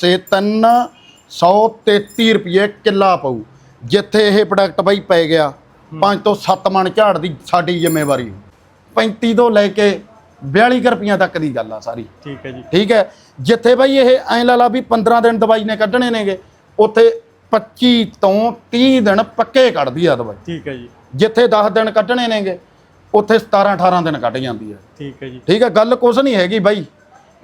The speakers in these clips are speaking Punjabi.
ਸੇ 333 ਰੁਪਏ ਕਿੱਲਾ ਪਊ ਜਿੱਥੇ ਇਹ ਪ੍ਰੋਡਕਟ ਬਾਈ ਪੈ ਗਿਆ। 5 ਤੋਂ 7 ਮਣ ਝਾੜ ਦੀ ਸਾਡੀ ਜ਼ਿੰਮੇਵਾਰੀ। 35 ਤੋਂ ਲੈ ਕੇ 42 ਕੁ ਰੁਪਈਆਂ ਤੱਕ ਦੀ ਗੱਲ ਆ ਸਾਰੀ। ਠੀਕ ਹੈ ਜੀ। ਠੀਕ ਹੈ? ਜਿੱਥੇ ਬਾਈ ਇਹ ਐਂ ਲਾ ਲਾ ਵੀ 15 ਦਿਨ ਦਵਾਈ ਨੇ ਕੱਢਣੇ ਨੇਗੇ ਉੱਥੇ 25 ਤੋਂ 30 ਦਿਨ ਪੱਕੇ ਕੱਢਦੀ ਆ ਦਵਾਈ। ਠੀਕ ਹੈ ਜੀ। ਜਿੱਥੇ 10 ਦਿਨ ਕੱਢਣੇ ਨੇਗੇ ਉੱਥੇ 17 18 ਦਿਨ ਕੱਢ ਜਾਂਦੀ ਹੈ ਠੀਕ ਹੈ ਜੀ। ਠੀਕ ਹੈ? ਗੱਲ ਕੁਛ ਨਹੀਂ ਹੈਗੀ ਬਾਈ।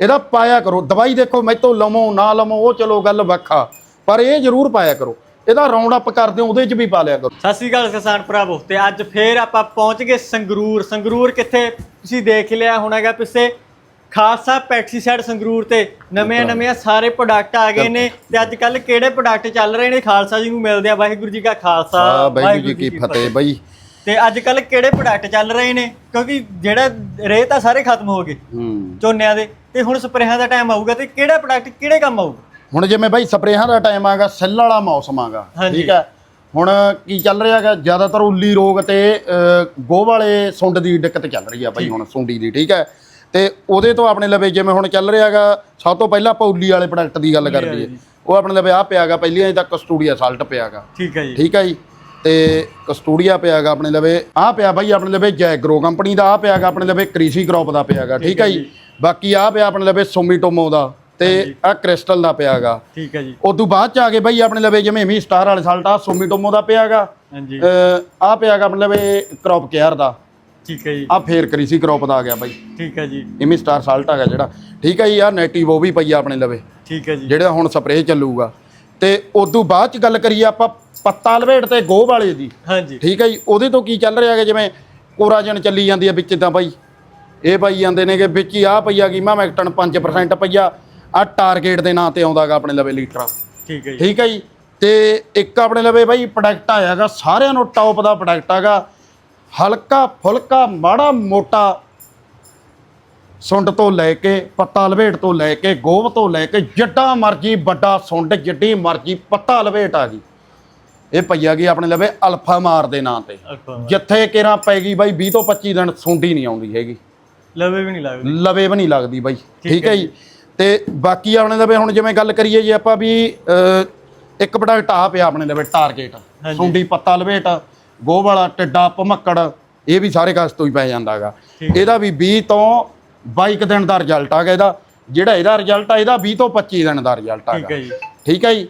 ਇਹਦਾ ਪਾਇਆ ਕਰੋ ਦਵਾਈ ਦੇਖੋ ਮੈਥੋਂ ਲਵੋ ਨਾ ਲਵੋ ਉਹ ਚਲੋ ਗੱਲ ਵੱਖਾ। ਪਰ ਇਹ ਜ਼ਰੂਰ ਪਾਇਆ ਕਰੋ। ਇਹਦਾ ਰਾਉਂਡ ਅਪ ਕਰਦੇ ਹੋ ਉਹਦੇ 'ਚ ਵੀ ਪਾ ਲਿਆ ਕਰੋ। ਸਤਿ ਸ਼੍ਰੀ ਅਕਾਲ ਕਿਸਾਨ ਭਰਾਵੋ ਤੇ ਅੱਜ ਫੇਰ ਆਪਾਂ ਪਹੁੰਚ ਗਏ ਸੰਗਰੂਰ। ਸੰਗਰੂਰ ਕਿੱਥੇ? ਤੁਸੀਂ ਦੇਖ ਲਿਆ ਹੋਣਾਗਾ ਪਿੱਛੇ। ਖਾਲਸਾ ਪੈਕਸੀਸਾਈਡ ਸੰਗਰੂਰ ਤੇ ਨਵੇਂ ਨਵੇਂ ਸਾਰੇ ਪ੍ਰੋਡਕਟ ਆ ਗਏ ਨੇ। ਤੇ ਅੱਜ ਕੱਲ ਕਿਹੜੇ ਪ੍ਰੋਡਕਟ ਚੱਲ ਰਹੇ ਨੇ? ਖਾਲਸਾ ਜੀ ਨੂੰ ਮਿਲਦੇ ਆ। ਵਾਹਿਗੁਰੂ ਜੀ ਕਾ ਖਾਲਸਾ। ਬਾਈ ਜੀ ਕੀ ਫਤਿਹ। ਬਾਈ। ਤੇ ਅੱਜ ਕੱਲ ਕਿਹੜੇ ਪ੍ਰੋਡਕਟ ਚੱਲ ਰਹੇ ਨੇ? ਕਿਉਂਕਿ ਜਿਹੜਾ ਰੇਹ ਤਾਂ ਸਾਰੇ ਖਤਮ ਹੋ ਗਏ ਹੂੰ। ਝੋਨਿਆਂ ਦੇ ਤੇ ਹੁਣ ਸਪਰੇਹਾਂ ਦਾ ਟਾਈਮ ਆਊਗਾ ਤੇ ਕਿਹੜਾ ਪ੍ਰੋਡਕਟ ਕਿਹੜੇ ਕੰਮ ਆਊਗਾ? ਹੁਣ ਜਿਵੇਂ ਬਾਈ ਸਪਰੇਹਾਂ ਦਾ ਟਾਈਮ ਆਗਾ ਸੈੱਲ ਵਾਲਾ ਮੌਸਮ ਆਗਾ ਹਾਂਜੀ। ਠੀਕ ਹੈ ਹੁਣ ਕੀ ਚੱਲ ਰਿਹਾ ਹੈਗਾ? ਜ਼ਿਆਦਾਤਰ ਉੱਲੀ ਰੋਗ ਤੇ ਅ, ਗੋਹ ਵਾਲੇ ਸੁੰਡ ਦੀ ਦਿੱਕਤ ਚੱਲ ਰਹੀ ਆ ਬਾਈ ਹੁਣ ਸੁੰਡੀ ਦੀ ਠੀਕ ਹੈ ਤੇ ਉਹਦੇ ਤੋਂ ਆਪਣੇ ਲਵੇ ਜਿਵੇਂ ਹੁਣ ਚੱਲ ਰਿਹਾ ਹੈਗਾ ਸਭ ਤੋਂ ਪਹਿਲਾਂ ਆਪਾਂ ਉੱਲੀ ਵਾਲੇ ਪ੍ਰੋਡਕਟ ਦੀ ਗੱਲ ਕਰ ਲਈਏ ਉਹ ਆਪਣੇ ਲਵੇ ਆ ਪਿਆਗਾ ਪਹਿਲੀਆਂ ਤੱਕ ਕਸਟੂਡੀਆ ਸਾਲਟ ਪਿਆਗਾ ਠੀਕ ਹੈ ਜੀ। ਠੀਕ ਹੈ ਜੀ? ਤੇ ਕਸਟੂਡੀਆ ਪਿਆਗਾ ਆਪਣੇ ਲਵੇ ਆ ਪਿਆ ਬਾਈ ਆਪਣੇ ਲਵੇ ਜੈਗਰੋ ਕੰਪਨੀ ਦਾ ਆ ਪਿਆਗਾ ਆਪਣੇ ਲਵੇ ਕ੍ਰਿਸ਼ੀ ਕ੍ਰੌਪ ਦਾ ਪਿਆਗਾ ਠੀਕ ਹੈ ਜੀ? ਬਾਕੀ ਆ ਪਿਆ ਆਪਣੇ ਲਵੇ ਸੋਮੀਟੋਮੋ ਦਾ ਤੇ ਆ ਕ੍ਰਿਸਟਲ ਦਾ ਪਿਆਗਾ। ਠੀਕ ਹੈ ਜੀ। ਉਦੋਂ ਬਾਅਦ ਚ ਆ ਗਏ ਬਾਈ ਆਪਣੇ ਲਵੇ ਜਿਵੇਂ ਵੀ ਸਟਾਰ ਵਾਲੇ ਸਾਲਟ ਆ ਸੋਮੀਟੋਮੋ ਦਾ ਪਿਆਗਾ। ਹਾਂਜੀ। ਆ ਪਿਆਗਾ ਆਪਣੇ ਲਵੇ ਕ੍ਰੌਪ ਕੇਅਰ ਦਾ। ਠੀਕ ਹੈ ਜੀ। ਆ ਫੇਰ ਕ੍ਰਿਸ਼ੀ ਕ੍ਰੌਪ ਦਾ ਆ ਗਿਆ ਬਾਈ। ਠੀਕ ਹੈ ਜੀ। ਇਮੀ ਸਟਾਰ ਸਾਲਟ ਹੈਗਾ ਜਿਹੜਾ। ਠੀਕ ਹੈ ਜੀ ਆ ਨੈਟਿਵ ਉਹ ਵੀ ਪਈ ਆ ਆਪਣੇ ਲਵੇ। ਠੀਕ ਹੈ ਜੀ। ਜਿਹੜਾ ਹੁਣ ਸਪਰੇਅ ਚੱਲੂਗਾ। ਤੇ ਉਦੋਂ ਬਾਅਦ ਚ ਗੱਲ ਕਰੀਏ ਆਪਾਂ ਪੱਤਾ ਲਵੇਟ ਤੇ ਗੋਹ ਵਾਲੇ ਦੀ। ਹਾਂਜੀ। ਠੀਕ ਹੈ ਜੀ? ਉਹਦੇ ਤੋਂ ਕੀ ਚੱਲ ਰਿਹਾ ਹੈਗਾ ਜਿਵੇਂ ਕੋਰਾਜਨ ਚੱਲੀ ਜਾਂਦੀ ਹੈ ਵਿੱਚ ਤਾਂ ਬਾਈ। ਇਹ ਪਾਈ ਜਾਂਦੇ ਨੇਗੇ ਵਿੱਚ ਹੀ ਆ ਪਈਆ ਕੀ ਮੈਕਟਨ 5% ਪਈਆ ਆ। ਟਾਰਗੇਟ ਦੇ ਨਾਂ ਤੇ ਆਉਂਦਾਗਾ ਆਪਣੇ ਲਵੇ ਲੀਟਰ ਠੀਕ ਹੈ ਜੀ। ਠੀਕ ਹੈ ਜੀ? ਤੇ ਇੱਕ ਆਪਣੇ ਲਵੇ ਬਾਈ ਪ੍ਰੋਡਕਟ ਆਇਆਗਾ ਸਾਰਿਆਂ ਨੂੰ ਟੌਪ ਦਾ ਪ੍ਰੋਡਕਟ ਹੈਗਾ ਹਲਕਾ ਫੁਲਕਾ ਮਾੜਾ ਮੋਟਾ ਸੁੰਡ ਤੋਂ ਲੈ ਕੇ ਪੱਤਾ ਲਵੇਟ ਤੋਂ ਲੈ ਕੇ ਗੋਭ ਤੋਂ ਲੈ ਕੇ ਜਿੱਡਾ ਮਰਜ਼ੀ ਵੱਡਾ ਸੁੰਡ ਜਿੱਡੀ ਮਰਜ਼ੀ ਪੱਤਾ ਲਵੇਟ ਆ ਗਈ ਇਹ ਪਈਆ ਗਈ ਆਪਣੇ ਲਵੇ ਅਲਫਾ ਮਾਰ ਦੇ ਨਾਂ ਤੇ। ਜਿੱਥੇ ਕਿਰਾਂ ਪੈ ਗਈ ਬਾਈ 20 ਤੋਂ 25 ਦਿਨ ਸੁੰਡੀ ਨਹੀਂ ਆਉਂਦੀ ਹੈਗੀ। ਲਵੇ ਵੀ ਨਹੀਂ ਲੱਗਦੀ। ਲਵੇ ਵੀ ਨਹੀਂ ਲੱਗਦੀ ਬਾਈ। ਠੀਕ ਹੈ ਜੀ। ਤੇ ਬਾਕੀ ਆਪਣੇ ਲਵੇ ਹੁਣ ਜਿਵੇਂ ਗੱਲ ਕਰੀਏ ਜੀ ਆਪਾਂ ਵੀ ਇੱਕ ਪ੍ਰੋਡਕਟ ਆ ਪਿਆ ਆਪਣੇ ਲਵੇ ਟਾਰਗੇਟ। ਸੁੰਡੀ ਪੱਤਾ ਲਵੇਟ ਗੋਹ ਵਾਲਾ ਟਿੱਡਾ ਭਮੱਕੜ ਇਹ ਵੀ ਸਾਰੇ ਕਾਸ ਤੋਂ ਹੀ ਪੈ ਜਾਂਦਾਗਾ। ਇਹਦਾ ਵੀ 20 ਤੋਂ 22 ਕੁ ਦਿਨ ਦਾ ਰਿਜ਼ਲਟ ਆ ਗਿਆ ਇਹਦਾ। ਜਿਹੜਾ ਇਹਦਾ ਰਿਜ਼ਲਟ ਆ ਇਹਦਾ 20 ਤੋਂ 25 ਦਿਨ ਦਾ ਰਿਜ਼ਲਟ ਆ ਠੀਕ ਹੈ ਜੀ। ਠੀਕ ਹੈ ਜੀ?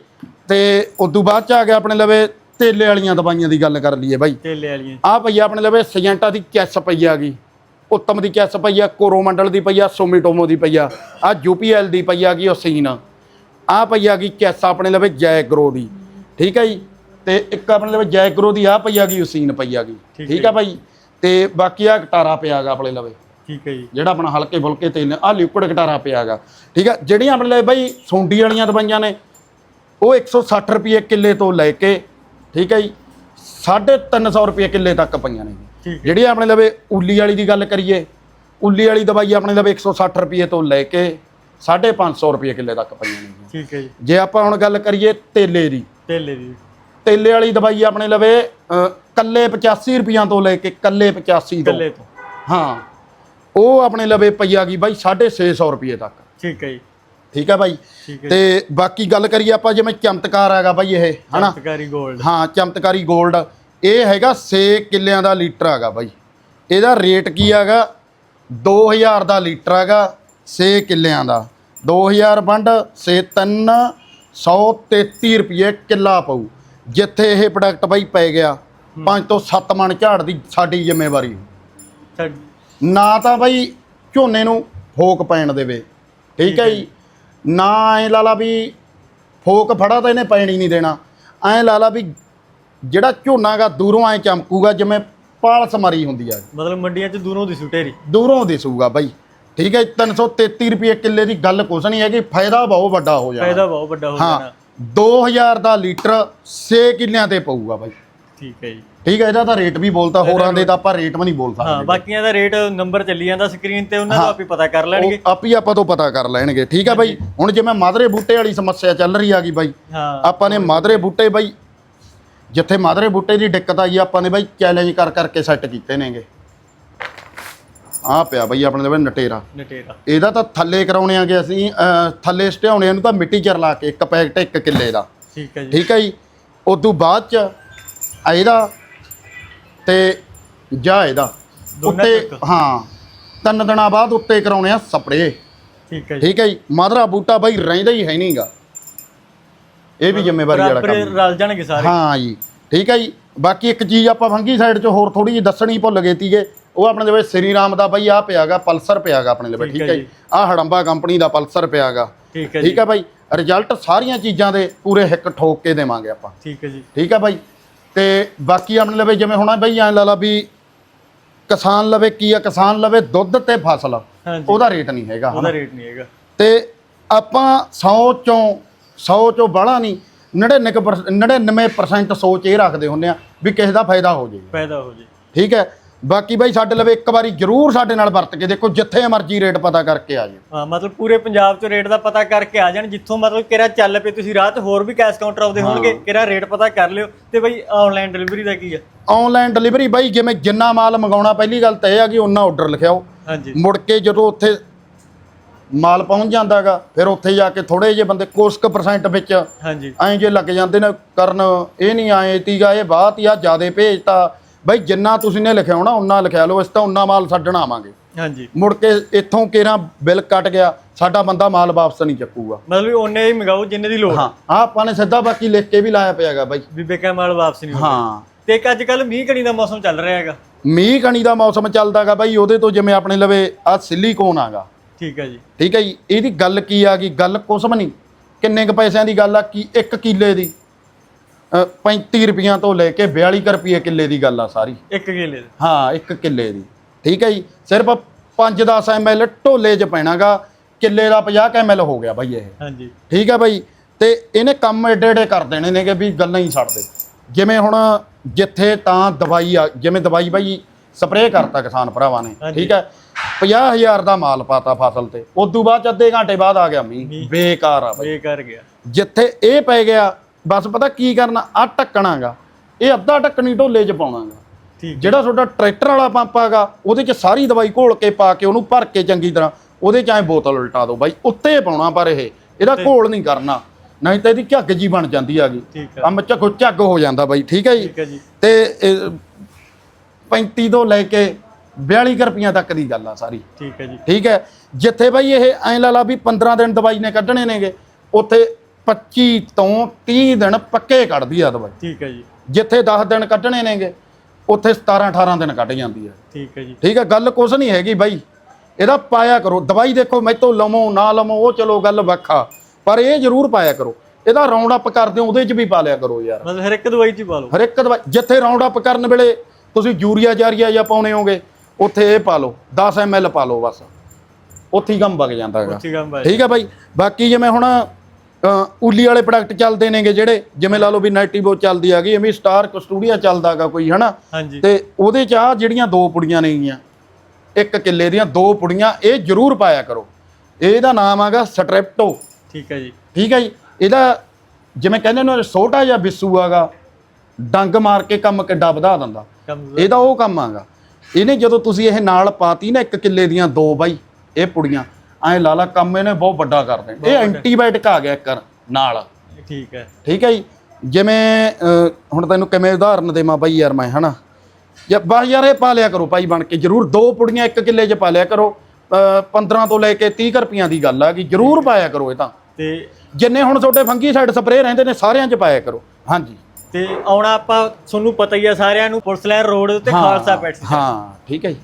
ਤੇ ਉਦੋਂ ਬਾਅਦ ਚ ਆ ਗਿਆ ਆਪਣੇ ਲਵੇ ਤੇਲੇ ਵਾਲੀਆਂ ਦਵਾਈਆਂ ਦੀ ਗੱਲ ਕਰ ਲਈਏ ਬਾਈ। ਤੇਲੇ ਵਾਲੀਆਂ। ਆ ਪਈ ਆਪਣੇ ਲਵੇ ਸਜੈਂਟਾ ਦੀ ਕੈਸ ਪਈ ਆ ਗਈ। ਉੱਤਮ ਦੀ ਕੈਸ ਪਈ ਆ ਕੋਰੋਮੰਡਲ ਦੀ ਪਈ ਆ ਸੋਮੀਟੋਮੋ ਦੀ ਪਈ ਆ। ਆ ਯੂਪੀਐਲ ਦੀ ਪਈ ਆ ਗਈ ਓਸੀਨ ਆ ਪਈ ਆ ਗਈ ਕੈਸ ਆਪਣੇ ਲਵੇ ਜੈਗਰੋ ਦੀ। ਠੀਕ ਹੈ ਜੀ? ਤੇ ਇੱਕ ਆਪਣੇ ਲਵੇ ਜੈਗਰੋ ਦੀ ਆ ਪਈ ਆ ਗਈ ਓਸੀਨ ਪਈ ਆ ਗਈ। ਠੀਕ ਆ ਭਾਈ ਤੇ ਬਾਕੀ ਆ ਕਟਾਰਾ ਪਿਆ ਗਾ ਆਪਣੇ ਲਵੇ। ਠੀਕ ਹੈ ਜੀ। ਜਿਹੜਾ ਆਪਣਾ ਹਲਕੇ ਫੁਲਕੇ ਤੇਲ ਆ ਲਿਕੁਇਡ ਕਟਾਰਾ ਪਿਆਗਾ। ਠੀਕ ਆ ਜਿਹੜੀਆਂ ਆਪਣੇ ਲਈ ਬਾਈ ਸੌਂਡੀ ਵਾਲੀਆਂ ਦਵਾਈਆਂ ਨੇ ਉਹ 160 ਰੁਪਏ ਕਿੱਲੇ ਤੋਂ ਲੈ ਕੇ ਠੀਕ ਹੈ ਜੀ 350 ਰੁਪਏ ਕਿੱਲੇ ਤੱਕ ਪਈਆਂ ਨੇ ਠੀਕ ਜਿਹੜੀ ਆਪਣੇ ਲਵੇ ਉੱਲੀ ਵਾਲੀ ਦੀ ਗੱਲ ਕਰੀਏ ਉੱਲੀ ਵਾਲੀ ਦਵਾਈ ਆਪਣੇ ਲਵੇ 160 ਰੁਪਏ ਤੋਂ ਲੈ ਕੇ 550 ਰੁਪਏ ਕਿੱਲੇ ਤੱਕ ਪਈਆਂ ਨੇ ਠੀਕ ਹੈ ਜੀ। ਜੇ ਆਪਾਂ ਹੁਣ ਗੱਲ ਕਰੀਏ ਤੇਲੇ ਦੀ ਤੇਲੇ ਦੀ। ਤੇਲੇ ਵਾਲੀ ਦਵਾਈ ਆਪਣੇ ਲਵੇ ਕੱਲੇ 85 ਰੁਪਈਆਂ ਤੋਂ ਲੈ ਕੇ ਕੱਲੇ 85 ਤੋਂ। ਗੱਲੇ ਤੋਂ। ਹਾਂ। ਉਹ ਆਪਣੇ ਲਵੇ ਪਈਆ ਗਈ ਬਾਈ 650 ਰੁਪਏ ਤੱਕ। ਠੀਕ ਹੈ ਜੀ। ਠੀਕ ਹੈ ਬਾਈ? ਤੇ ਬਾਕੀ ਗੱਲ ਕਰੀਏ ਆਪਾਂ ਜਿਵੇਂ ਚਮਤਕਾਰ ਹੈਗਾ ਬਾਈ ਇਹ ਹਨਾ? ਚਮਤਕਾਰੀ 골ਡ ਹਾਂ ਚਮਤਕਾਰੀ 골ਡ ਇਹ ਹੈਗਾ 6 ਕਿੱਲਿਆਂ ਦਾ ਲੀਟਰ ਹੈਗਾ ਬਾਈ। ਇਹਦਾ ਰੇਟ ਕੀ ਹੈਗਾ? 2000 ਦਾ ਲੀਟਰ ਹੈਗਾ 6 ਕਿੱਲਿਆਂ ਦਾ। 2000 ਵੰਡ 6 3 133 ਰੁਪਏ ਕਿੱਲਾ ਪਊ। ਜਿੱਥੇ ਇਹ ਪ੍ਰੋਡਕਟ ਬਾਈ ਪੈ ਗਿਆ 5 ਤੋਂ 7 ਮਣ ਝਾੜ ਦੀ ਸਾਡੀ ਜ਼ਿੰਮੇਵਾਰੀ। ਨਾ ਤਾਂ ਬਈ ਝੋਨੇ ਨੂੰ ਫੋਕ ਪੈਣ ਦੇਵੇ ਠੀਕ ਹੈ ਜੀ? ਨਾ ਐ ਲਾਲਾ ਵੀ ਫੋਕ ਫੜਾ ਤਾਂ ਇਹਨੇ ਪੈਣ ਨਹੀਂ ਦੇਣਾ। ਐ ਲਾਲਾ ਵੀ ਜਿਹੜਾ ਝੋਨਾ ਗਾ ਦੂਰੋਂ ਐ ਚਮਕੂਗਾ ਜਿਵੇਂ ਪਾਲਸ ਮਰੀ ਹੁੰਦੀ ਆ। ਮਤਲਬ ਮੰਡੀਆਂ 'ਚ ਦੂਰੋਂ ਦਿਸੂ ਢੇਰੀ। ਦੂਰੋਂ ਦਿਸੂਗਾ ਬਾਈ ਠੀਕ ਹੈ 333 ਰੁਪਏ ਕਿੱਲੇ ਦੀ ਗੱਲ ਕੁਛ ਨਹੀਂ ਹੈਗੀ ਫਾਇਦਾ ਬਹੁਤ ਵੱਡਾ ਹੋ ਜਾਣਾ। ਫਾਇਦਾ ਬਹੁਤ ਵੱਡਾ ਹੋ ਹਾਂ ਜਾਣਾ। 2000 ਦਾ ਲੀਟਰ 6 ਕਿੱਲਿਆਂ ਤੇ ਪਊਗਾ ਬਾਈ। ਠੀਕ ਹੈ ਜੀ। ਠੀਕ ਹੈ ਇਹਦਾ ਤਾਂ ਰੇਟ ਵੀ ਬੋਲਤਾ ਹੋਰਾਂ ਦੇ ਤਾਂ ਆਪਾਂ ਰੇਟ ਵੀ ਨਹੀਂ ਬੋਲ ਹਾਂ ਸਕਦੇ ਬਾਕੀਆਂ ਦਾ ਰੇਟ ਨੰਬਰ ਚੱਲੀ ਜਾਂਦਾ ਸਕਰੀਨ ਤੇ ਉਹਨਾਂ ਦਾ ਆਪੀ ਪਤਾ ਕਰ ਲੈਣਗੇ। ਉਹ ਆਪ ਹੀ ਆਪਾਂ ਤੋਂ ਪਤਾ ਕਰ ਲੈਣਗੇ। ਠੀਕ ਹੈ ਬਾਈ ਹੁਣ ਜਿਵੇਂ ਮਾਦਰੇ ਬੂਟੇ ਵਾਲੀ ਸਮੱਸਿਆ ਚੱਲ ਰਹੀ ਆਗੀ ਬਾਈ ਹਾਂ। ਆਪਾਂ ਨੇ ਮਾਦਰੇ ਬੂਟੇ ਬਾਈ ਜਿੱਥੇ ਮਾਦਰੇ ਬੂਟੇ ਦੀ ਦਿੱਕਤ ਆਈ ਆਪਾਂ ਨੇ ਬਾਈ ਚੈਲੰਜ ਕਰ ਕਰਕੇ ਸੈੱਟ ਕੀਤੇ ਨੇਗੇ। ਆ ਪਿਆ ਬਈ ਆਪਣੇ ਦੇ ਨਟੇਰਾ। ਨਟੇਰਾ। ਇਹਦਾ ਤਾਂ ਥੱਲੇ ਕਰਾਉਣੇ ਆਗੇ ਅਸੀਂ ਅਹ, ਥੱਲੇ ਸਟਿਆਉਣੇ ਨੂੰ ਤਾਂ ਮਿੱਟੀ ਚ ਰਲਾ ਕੇ ਇੱਕ ਪੈਕਟ ਇੱਕ ਕਿੱਲੇ ਦਾ। ਠੀਕ ਹੈ ਜੀ। ਠੀਕ ਹੈ ਜੀ। ਉਦੋਂ ਬਾਅਦ ਚ ਇਹਦਾ ਤੇ ਜਾ ਇਹਦਾ। ਦੋਨਾਂ ਉੱਤੇ? ਹਾਂ ਤਿੰਨ ਦਿਨਾਂ ਬਾਅਦ ਉੱਤੇ ਕਰਾਉਣੇ ਆ ਸਪਰੇ। ਠੀਕ ਹੈ ਜੀ। ਠੀਕ ਹੈ ਜੀ। ਮਾਦਰਾ ਬੂਟਾ ਬਾਈ ਰਹਿੰਦਾ ਹੀ ਹੈ ਨਹੀਂਗਾ। ਇਹ ਵੀ ਜ਼ਿੰਮੇਵਾਰੀ ਵਾਲਾ ਬਰਾਬਰ ਕੰਮ। ਰਲ ਜਾਣਗੇ ਸਾਰੇ। ਹਾਂ ਜੀ। ਠੀਕ ਹੈ ਜੀ। ਬਾਕੀ ਇੱਕ ਚੀਜ਼ ਆਪਾਂ ਫੰਗੀ ਸਾਈਡ 'ਚ ਹੋਰ ਥੋੜੀ ਜਿਹੀ ਦੱਸਣੀ ਭੁੱਲ ਗਏ ਤੀਗੇ। ਉਹ ਆਪਣੇ ਦੇ ਵਿੱਚ ਸ੍ਰੀ ਰਾਮ ਦਾ ਬਾਈ ਆ ਪਿਆਗਾ ਪਲਸਰ ਪਿਆਗਾ ਆਪਣੇ ਦੇ ਵਿੱਚ। ਠੀਕ ਹੈ ਜੀ। ਆ ਹੜੰਬਾ ਕੰਪਨੀ ਦਾ ਪਲਸਰ ਪਿਆਗਾ। ਠੀਕ ਹੈ ਜੀ। ਠੀਕ ਹੈ ਬਾਈ। ਰਿਜ਼ਲਟ ਸਾਰੀਆਂ ਚੀਜ਼ਾਂ ਦੇ ਪੂਰੇ ਹਿੱਕ ਠੋਕ ਕੇ ਦੇਵਾਂਗੇ ਆਪਾਂ। ਠੀਕ ਹੈ ਜੀ। ਠੀਕ ਹੈ ਬਾਈ। ਤੇ ਬਾਕੀ ਆਪਣੇ ਲਵੇ ਜਿਵੇਂ ਹੁਣ ਬਾਈ ਐਂ ਲਾ ਲਾ ਵੀ ਕਿਸਾਨ ਲਵੇ ਕੀ ਆ ਕਿਸਾਨ ਲਵੇ ਦੁੱਧ ਤੇ ਫਸਲ ਹਾਂਜੀ। ਉਹਦਾ ਰੇਟ ਨਹੀਂ ਹੈਗਾ ਹਨਾ? ਉਹਦਾ ਰੇਟ ਨਹੀਂ ਹੈਗਾ। ਤੇ ਆਪਾਂ 100 ਚੋਂ 100 ਚੋਂ ਬਾਹਲਾ ਨਹੀਂ 99% 99% ਸੋਚ ਇਹ ਰੱਖਦੇ ਹੁੰਦੇ ਆ ਵੀ ਕਿਸੇ ਦਾ ਫਾਇਦਾ ਹੋ ਜਾਏਗਾ ਪੈਦਾ ਹੋ ਜੇ। ਠੀਕ ਹੈ? ਬਾਕੀ ਬਾਈ ਸਾਡੇ ਲਵੇ ਇੱਕ ਵਾਰੀ ਜਰੂਰ ਸਾਡੇ ਨਾਲ ਵਰਤ ਕੇ ਦੇਖੋ ਜਿੱਥੇ ਮਰਜ਼ੀ ਰੇਟ ਪਤਾ ਕਰਕੇ ਆ ਜਾਓ। ਹਾਂ ਮਤਲਬ ਪੂਰੇ ਪੰਜਾਬ 'ਚ ਰੇਟ ਦਾ ਪਤਾ ਕਰਕੇ ਆ ਜਾਣ ਜਿੱਥੋਂ ਮਤਲਬ ਕਿਹੜਾ ਚੱਲ ਪਏ ਤੁਸੀਂ 'ਚ ਹੋਰ ਵੀ ਕੈਸ਼ ਕਾਊਂਟਰ ਆਉਂਦੇ ਹੋਣਗੇ ਕਿਹੜਾ ਰੇਟ ਪਤਾ ਕਰ ਲਿਓ। ਤੇ ਬਈ ਆਨਲਾਈਨ ਡਿਲੀਵਰੀ ਦਾ ਕੀ ਆ? ਆਨਲਾਈਨ ਡਿਲੀਵਰੀ ਬਾਈ ਜਿਵੇਂ ਜਿੰਨਾ ਮਾਲ ਮੰਗਾਉਣਾ ਪਹਿਲੀ ਗੱਲ ਤਾਂ ਇਹ ਆ ਕਿ ਉਹਨਾਂ ਆਰਡਰ ਲਿਖਿਆਓ। ਹਾਂਜੀ। ਮੁੜ ਕੇ ਜਦੋਂ ਉੱਥੇ ਮਾਲ ਪਹੁੰਚ ਜਾਂਦਾਗਾ ਫਿਰ ਉੱਥੇ ਜਾ ਕੇ ਥੋੜੇ ਜਿਹੇ ਬੰਦੇ ਕੁਛ ਕੁ ਪਰਸੈਂਟ ਵਿੱਚ ਹਾਂਜੀ। ਐਂ ਜੇ ਲੱਗ ਜਾਂਦੇ ਨੇ ਕਰਨ ਇਹ ਨਹੀਂ ਆਏ ਤੀਗਾ ਇਹ ਬਾਤ ਹੀ ਆ ਜਿਆਦੇ ਭੇਜਤਾ ਬਈ ਜਿੰਨਾ ਤੁਸੀਂ ਨੇ ਲਿਖਿਆ ਹੋਣਾ ਉਹਨਾਂ ਲਿਖਿਆ ਲਓ ਇਸ ਤਾਂ ਉਹਨਾਂ ਮਾਲ ਛੱਡਣ ਆਵਾਂਗੇ। ਹਾਂਜੀ। ਮੁੜ ਕੇ ਇੱਥੋਂ ਕੇਰਾ ਬਿੱਲ ਕੱਟ ਗਿਆ ਸਾਡਾ ਬੰਦਾ ਮਾਲ ਵਾਪਸ ਨਹੀਂ ਚੱਕੂਗਾ। ਮਤਲਬ ਵੀ ਉਹਨੇ ਹੀ ਮੰਗਾਓ ਜਿੰਨੇ ਦੀ ਲੋੜ। ਹਾਂ ਆਹ ਆਪਾਂ ਨੇ ਸਿੱਧਾ ਬਾਕੀ ਲਿਖ ਕੇ ਵੀ ਲਾਇਆ ਪਿਆਗਾ ਬਾਈ। ਵੀ ਬੇਕਾ ਮਾਲ ਵਾਪਸ ਨਹੀਂ ਹੋਣਾ ਹਾਂ। ਤੇ ਇੱਕ ਅੱਜ ਕੱਲ ਮੀਂਹ ਕਣੀ ਦਾ ਮੌਸਮ ਚੱਲ ਰਿਹਾ ਹੈਗਾ। ਮੀਂਹ ਕਣੀ ਦਾ ਮੌਸਮ ਚੱਲਦਾਗਾ ਬਾਈ ਉਹਦੇ ਤੋਂ ਜਿਵੇਂ ਆਪਣੇ ਲਵੇ ਆ ਸਿਲੀਕੋਨ ਆਗਾ ਠੀਕ ਹੈ ਜੀ। ਠੀਕ ਹੈ ਜੀ ਇਹਦੀ ਗੱਲ ਕੀ ਆ ਗਈ? ਗੱਲ ਵੀ ਨਹੀਂ। ਕਿੰਨੇ ਕ ਪੈਸਿਆਂ ਦੀ ਗੱਲ ਆ? ਕੀ ਇੱਕ ਕਿੱਲੇ ਦੀ? 35 ਰੁਪਈਆਂ ਤੋਂ ਲੈ ਕੇ 42 ਕੁ ਰੁਪਏ ਕਿੱਲੇ ਦੀ ਗੱਲ ਆ ਸਾਰੀ। ਇੱਕ ਕੇਲੇ ਦੇ। ਹਾਂ ਇੱਕ ਕਿੱਲੇ ਦੀ। ਠੀਕ ਹੈ ਜੀ? ਸਿਰਫ 5-10 ਐਮਐਲ ਢੋਲੇ 'ਚ ਪੈਣਾਗਾ। ਕਿੱਲੇ ਦਾ 50 ਐਮਐਲ ਹੋ ਗਿਆ ਬਾਈ ਇਹ। ਹਾਂਜੀ। ਠੀਕ ਹੈ ਬਾਈ? ਤੇ ਇਹਨੇ ਕੰਮ ਏਡੇ ਏਡੇ ਕਰ ਦੇਣੇ ਨੇਗੇ ਵੀ ਗੱਲਾਂ ਹੀ ਛੱਡ ਦੇ। ਜਿਵੇਂ ਹੁਣ ਜਿੱਥੇ ਤਾਂ ਦਵਾਈ ਆ ਜਿਵੇਂ ਦਵਾਈ ਬਾਈ ਸਪਰੇਅ ਕਰਤਾ ਕਿਸਾਨ ਭਰਾਵਾਂ ਨੇ। ਠੀਕ ਹੈ? 50000 ਦਾ ਮਾਲ ਪਾਤਾ ਫਸਲ ਤੇ। ਉਦੋਂ ਬਾਅਦ 'ਚ ਅੱਧੇ ਘੰਟੇ ਬਾਅਦ ਆ ਗਿਆ ਮੀਂਹ। ਮੀਂਹ। ਬੇਕਾਰ ਆ ਬਾਈ। ਬੇਕਾਰ ਗਿਆ। ਜਿੱਥੇ ਇਹ ਪੈ ਗਿਆ ਬਸ ਪਤਾ ਕੀ ਕਰਨਾ ਆ ਢੱਕਣਾਗਾ। ਇਹ ਅੱਧਾ ਢੱਕਣੀ ਢੋਲੇ 'ਚ ਪਾਉਣਾਗਾ। ਠੀਕ ਜਿਹੜਾ ਤੁਹਾਡਾ ਟਰੈਕਟਰ ਵਾਲਾ ਪੰਪ ਆਗਾ ਉਹਦੇ 'ਚ ਸਾਰੀ ਦਵਾਈ ਘੋਲ ਕੇ ਪਾ ਕੇ ਉਹਨੂੰ ਭਰ ਕੇ ਚੰਗੀ ਤਰ੍ਹਾਂ ਉਹਦੇ 'ਚ ਐ ਬੋਤਲ ਉਲਟਾ ਦਿਓ ਬਾਈ ਉੱਤੇ ਪਾਉਣਾ ਪਰ ਇਹ ਇਹਦਾ ਘੋਲ ਨਹੀਂ ਕਰਨਾ। ਨਹੀਂ ਤਾਂ ਇਹਦੀ ਝੱਗ ਜੀ ਬਣ ਜਾਂਦੀ ਆਗੀ। ਠੀਕ ਹੈ। ਕੰਮ ਝੱਗੋ ਝੱਗ ਹੋ ਜਾਂਦਾ ਬਾਈ ਠੀਕ ਹੈ ਜੀ? ਤੇ ਇਹ 35 ਤੋਂ ਲੈ ਕੇ 42 ਕੁ ਰੁਪਈਆਂ ਤੱਕ ਦੀ ਗੱਲ ਆ ਸਾਰੀ। ਠੀਕ ਹੈ ਜੀ। ਠੀਕ ਹੈ? ਜਿੱਥੇ ਬਾਈ ਇਹ ਐਂ ਲਾ ਲਾ ਵੀ 15 ਦਿਨ ਦਵਾਈ ਨੇ ਕੱਢਣੇ ਨੇਗੇ ਉੱਥੇ 25 ਤੋਂ 30 ਦਿਨ ਪੱਕੇ ਕੱਢਦੀ ਆ ਦਵਾਈ। ਠੀਕ ਹੈ ਜੀ। ਜਿੱਥੇ 10 ਦਿਨ ਕੱਢਣੇ ਨੇਗੇ ਉੱਥੇ 17 18 ਦਿਨ ਕੱਢ ਜਾਂਦੀ ਆ। ਠੀਕ ਹੈ ਜੀ। ਠੀਕ ਹੈ ਗੱਲ ਕੁਛ ਨਹੀਂ ਹੈਗੀ ਬਾਈ। ਇਹਦਾ ਪਾਇਆ ਕਰੋ। ਦਵਾਈ ਦੇਖੋ ਮੈਥੋਂ ਲਵੋ ਨਾ ਲਵੋ ਉਹ ਚਲੋ ਗੱਲ ਵੱਖਾ। ਪਰ ਇਹ ਜ਼ਰੂਰ ਪਾਇਆ ਕਰੋ। ਇਹਦਾ ਰਾਉਂਡ ਅਪ ਕਰਦੇ ਹੋ ਉਹਦੇ 'ਚ ਵੀ ਪਾ ਲਿਆ ਕਰੋ ਯਾਰ। ਮਤਲਬ ਹਰ ਇੱਕ ਦਵਾਈ 'ਚ ਹੀ ਪਾ ਲਓ। ਹਰ ਇੱਕ ਦਵਾਈ ਜਿੱਥੇ ਰਾਉਂਡ ਅਪ ਕਰਨ ਵੇਲੇ ਤੁਸੀਂ ਯੂਰੀਆ ਜਾਰੀਆ ਜਾਂ ਪਾਉਣੇ ਹੋਗੇ ਉੱਥੇ ਇਹ ਪਾ ਲਓ। 10 ml ਪਾ ਲਓ ਬਸ। ਉੱਥੇ ਹੀ ਕੰਮ ਵਗ ਜਾਂਦਾ ਹੈਗਾ ਠੀਕ ਹੈ ਬਾਈ। ਬਾਕੀ ਜਿਵੇਂ ਹੁਣ ਉੱਲੀ ਵਾਲੇ ਪ੍ਰੋਡਕਟ ਚੱਲਦੇ ਨੇਗੇ ਜਿਹੜੇ ਜਿਵੇਂ ਲਾ ਲਓ ਵੀ ਨਾਈਟੀਬੋ ਚੱਲਦੀ ਹੈਗੀ ਐਵੇਂ ਸਟਾਰ ਕਸਟੂਡੀਆ ਚੱਲਦਾਗਾ ਕੋਈ ਹਨਾ? ਤੇ ਉਹਦੇ ਚ ਆ ਜਿਹੜੀਆਂ ਦੋ ਪੁੜੀਆਂ ਨੇਗੀਆਂ ਇੱਕ ਕਿੱਲੇ ਦੀਆਂ ਦੋ ਪੁੜੀਆਂ ਇਹ ਜ਼ਰੂਰ ਪਾਇਆ ਕਰੋ। ਇਹਦਾ ਨਾਮ ਹੈਗਾ ਸਟ੍ਰੈਪਟੋ ਠੀਕ ਹੈ ਜੀ। ਠੀਕ ਹੈ ਜੀ? ਇਹਦਾ ਜਿਵੇਂ ਕਹਿੰਦੇ ਨੇ ਛੋਟਾ ਜਿਹਾ ਬਿੱਸੂ ਹੈਗਾ ਡੰਗ ਮਾਰ ਕੇ ਕੰਮ ਕਿੱਡਾ ਵਧਾ ਦਿੰਦਾ। ਇਹਦਾ ਉਹ ਕੰਮ ਆਗਾ। ਇਹਨੇ ਜਦੋਂ ਤੁਸੀਂ ਇਹ ਨਾਲ ਪਾਤੀ ਨਾ ਇੱਕ ਕਿੱਲੇ ਦੀਆਂ ਦੋ ਬਾਈ ਇਹ ਪੁੜੀਆਂ ਐ ਲਾਲਾ ਕੰਮ ਇਹਨੇ ਬਹੁਤ ਵੱਡਾ ਕਰ ਦੇਣਾ। ਇਹ ਐਂਟੀਬਾਇਓਟਿਕ ਆ ਗਿਆ ਇੱਕ ਨਾਲ। ਠੀਕ ਹੈ। ਠੀਕ ਹੈ ਜੀ? ਜਿਵੇਂ ਹੁਣ ਤੈਨੂੰ ਕਿਵੇਂ ਉਦਾਹਰਨ ਦੇਵਾਂ ਬਾਈ ਯਾਰ ਮੈਂ ਹਨਾ? ਜੇ ਬਸ ਯਾਰ ਇਹ ਪਾ ਲਿਆ ਕਰੋ ਭਾਈ ਬਣ ਕੇ ਜਰੂਰ ਦੋ ਪੁੜੀਆਂ ਇੱਕ ਕਿੱਲੇ 'ਚ ਪਾ ਲਿਆ ਕਰੋ। ਅਹ, 15 ਤੋਂ ਲੈ ਕੇ 30 ਕੁ ਰੁਪਈਆਂ ਦੀ ਗੱਲ ਆ ਕਿ ਜਰੂਰ ਪਾਇਆ ਕਰੋ ਇਹ ਤਾਂ। ਤੇ ਜਿੰਨੇ ਹੁਣ ਤੁਹਾਡੇ ਫੰਗੀ ਸਾਈਡ ਸਪਰੇਅ ਰਹਿੰਦੇ ਨੇ ਸਾਰਿਆਂ 'ਚ ਪਾਇਆ ਕਰੋ। ਹਾਂਜੀ। ਤੇ ਆਉਣਾ ਆਪਾਂ ਤੁਹਾਨੂੰ ਪਤਾ ਹੀ ਆ ਸਾਰਿਆਂ ਨੂੰ ਪੁਲਿਸ ਲਾਈਨ ਰੋਡ ਉੱਤੇ ਖਾਲਸਾ ਪੈਟਸ ਹਾਂ ਠੀਕ ਹੈ ਜੀ।